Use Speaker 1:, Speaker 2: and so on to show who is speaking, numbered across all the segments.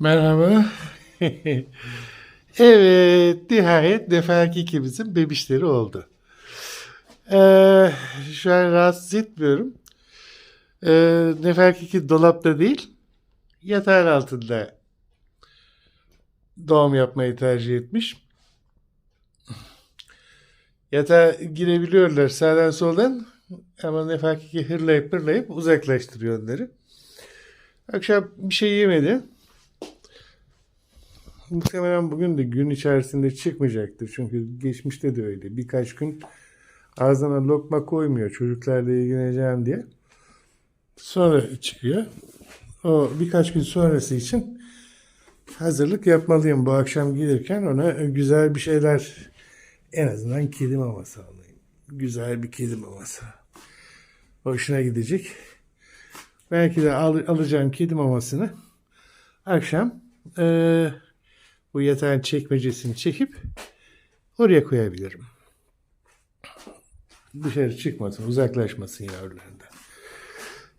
Speaker 1: Merhaba. evet, nihayet Neferki ikimizin bebişleri oldu. Ee, şu an rahatsız etmiyorum. Ee, Neferki iki dolapta değil, yatağın altında doğum yapmayı tercih etmiş. Yatağa girebiliyorlar sağdan soldan ama Neferki iki hırlayıp hırlayıp uzaklaştırıyor onları. Akşam bir şey yemedi. Muhtemelen bugün de gün içerisinde çıkmayacaktır. Çünkü geçmişte de öyle. Birkaç gün ağzına lokma koymuyor çocuklarla ilgileneceğim diye. Sonra çıkıyor. O birkaç gün sonrası için hazırlık yapmalıyım. Bu akşam gelirken ona güzel bir şeyler en azından kedi maması alayım. Güzel bir kedi maması. Hoşuna gidecek. Belki de al- alacağım kedi mamasını akşam eee, bu yatağın çekmecesini çekip oraya koyabilirim. Dışarı çıkmasın, uzaklaşmasın yavrularından.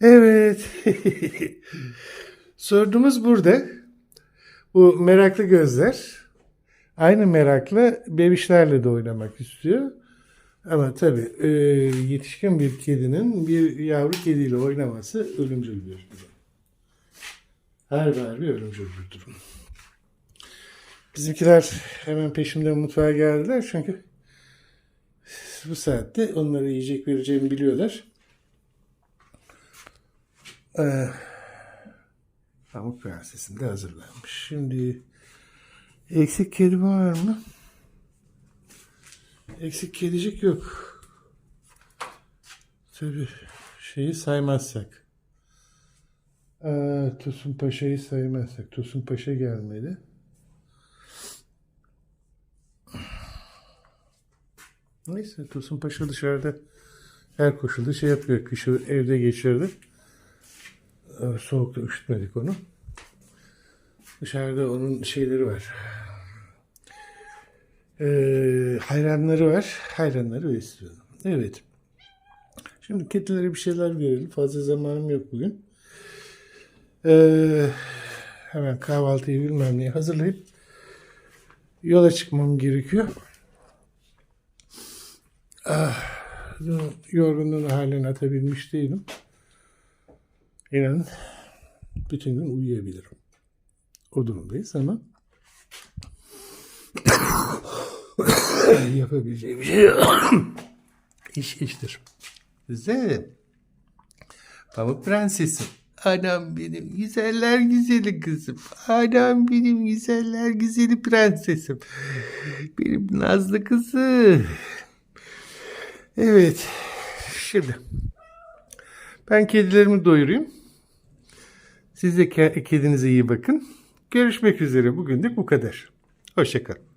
Speaker 1: Evet. Sorduğumuz burada. Bu meraklı gözler aynı merakla bebişlerle de oynamak istiyor. Ama tabii e, yetişkin bir kedinin bir yavru kediyle oynaması ölümcül bir durum. Her bir ölümcül bir durum. Bizimkiler hemen peşimden mutfağa geldiler çünkü bu saatte onlara yiyecek vereceğimi biliyorlar. Ee, Pamuk Prenses'in de hazırlanmış. Şimdi eksik kedi var mı? Eksik kedicik yok. Tabii şeyi saymazsak. Ee, Tosun Paşa'yı saymazsak. Tosun Paşa gelmedi. Neyse Tosun Paşa dışarıda her koşulda şey yapıyor. Kışı evde geçirdi. Ee, Soğukta üşütmedik onu. Dışarıda onun şeyleri var. Ee, hayranları var. Hayranları besliyorum. Evet. Şimdi kedilere bir şeyler verelim. Fazla zamanım yok bugün. Ee, hemen kahvaltıyı bilmem neyi hazırlayıp yola çıkmam gerekiyor. Ah, yorgunluğun halini atabilmiş değilim. İnanın bütün gün uyuyabilirim. O durumdayız ama yapabileceğim bir şey yok. İş iştir. Güzel. Pamuk prensesim. Anam benim güzeller güzeli kızım. Anam benim güzeller güzeli prensesim. Benim nazlı kızım. Evet. Şimdi ben kedilerimi doyurayım. Siz de ke- kedinize iyi bakın. Görüşmek üzere. Bugünlük bu kadar. Hoşçakalın.